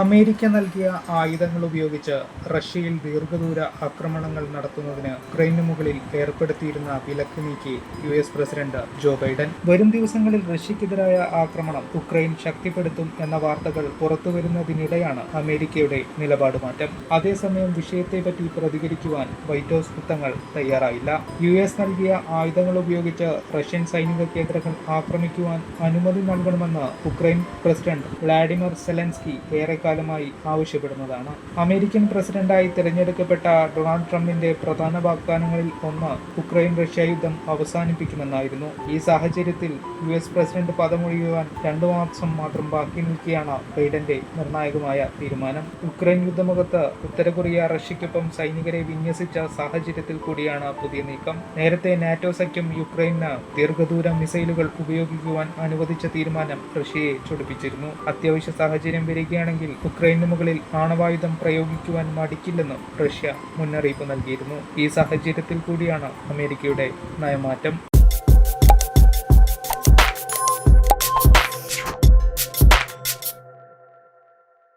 America നൽകിയ ആയുധങ്ങൾ ഉപയോഗിച്ച് റഷ്യയിൽ ദീർഘദൂര ആക്രമണങ്ങൾ നടത്തുന്നതിന് ഉക്രൈനു മുകളിൽ ഏർപ്പെടുത്തിയിരുന്ന വിലക്ക് നീക്കി U S president Joe Biden. വരും ദിവസങ്ങളിൽ റഷ്യക്കെതിരായ ആക്രമണം ഉക്രൈൻ ശക്തിപ്പെടുത്തും എന്ന വാർത്തകൾ പുറത്തുവരുന്നതിനിടെയാണ് അമേരിക്കയുടെ നിലപാട് മാറ്റം. അതേസമയം വിഷയത്തെപ്പറ്റി പ്രതികരിക്കുവാൻ വൈറ്റ് ഹൗസ് വൃത്തങ്ങൾ തയ്യാറായില്ല. യു എസ് നൽകിയ ആയുധങ്ങൾ ഉപയോഗിച്ച് റഷ്യൻ സൈനിക കേന്ദ്രങ്ങൾ ആക്രമിക്കുവാൻ അനുമതി നൽകണമെന്ന് ഉക്രൈൻ പ്രസിഡന്റ് വ്ളാഡിമിർ സെലൻസ്കി ഏറെക്കാലമായി ആവശ്യപ്പെടുന്നതാണ്. അമേരിക്കൻ പ്രസിഡന്റായി തിരഞ്ഞെടുക്കപ്പെട്ട ഡൊണാൾഡ് ട്രംപിന്റെ പ്രധാന വാഗ്ദാനങ്ങളിൽ ഒന്ന് ഉക്രൈൻ റഷ്യ യുദ്ധം അവസാനിപ്പിക്കുമെന്നായിരുന്നു. ഈ സാഹചര്യത്തിൽ യു എസ് പ്രസിഡന്റ് പദമൊഴിയുവാൻ രണ്ടു മാസം മാത്രം ബാക്കി നിൽക്കുകയാണ് ബൈഡന്റെ നിർണായകമായ തീരുമാനം. ഉക്രൈൻ യുദ്ധമുഖത്ത് ഉത്തര കൊറിയ റഷ്യയ്ക്കൊപ്പം സൈനികരെ വിന്യസിച്ച സാഹചര്യത്തിൽ കൂടിയാണ് പുതിയ നീക്കം. നേരത്തെ നാറ്റോ സഖ്യം യുക്രൈന് ദീർഘദൂര മിസൈലുകൾ ഉപയോഗിക്കുവാൻ അനുവദിച്ച തീരുമാനം റഷ്യയെ ചൊടിപ്പിച്ചിരുന്നു. അത്യാവശ്യ സാഹചര്യം വരികയാണെങ്കിൽ ഉക്രൈനു മുകളിൽ ആണവായുധം പ്രയോഗിക്കുവാൻ മടിക്കില്ലെന്നും റഷ്യ മുന്നറിയിപ്പ് നൽകിയിരുന്നു. ഈ സാഹചര്യത്തിൽ കൂടിയാണ് അമേരിക്കയുടെ നയമാറ്റം.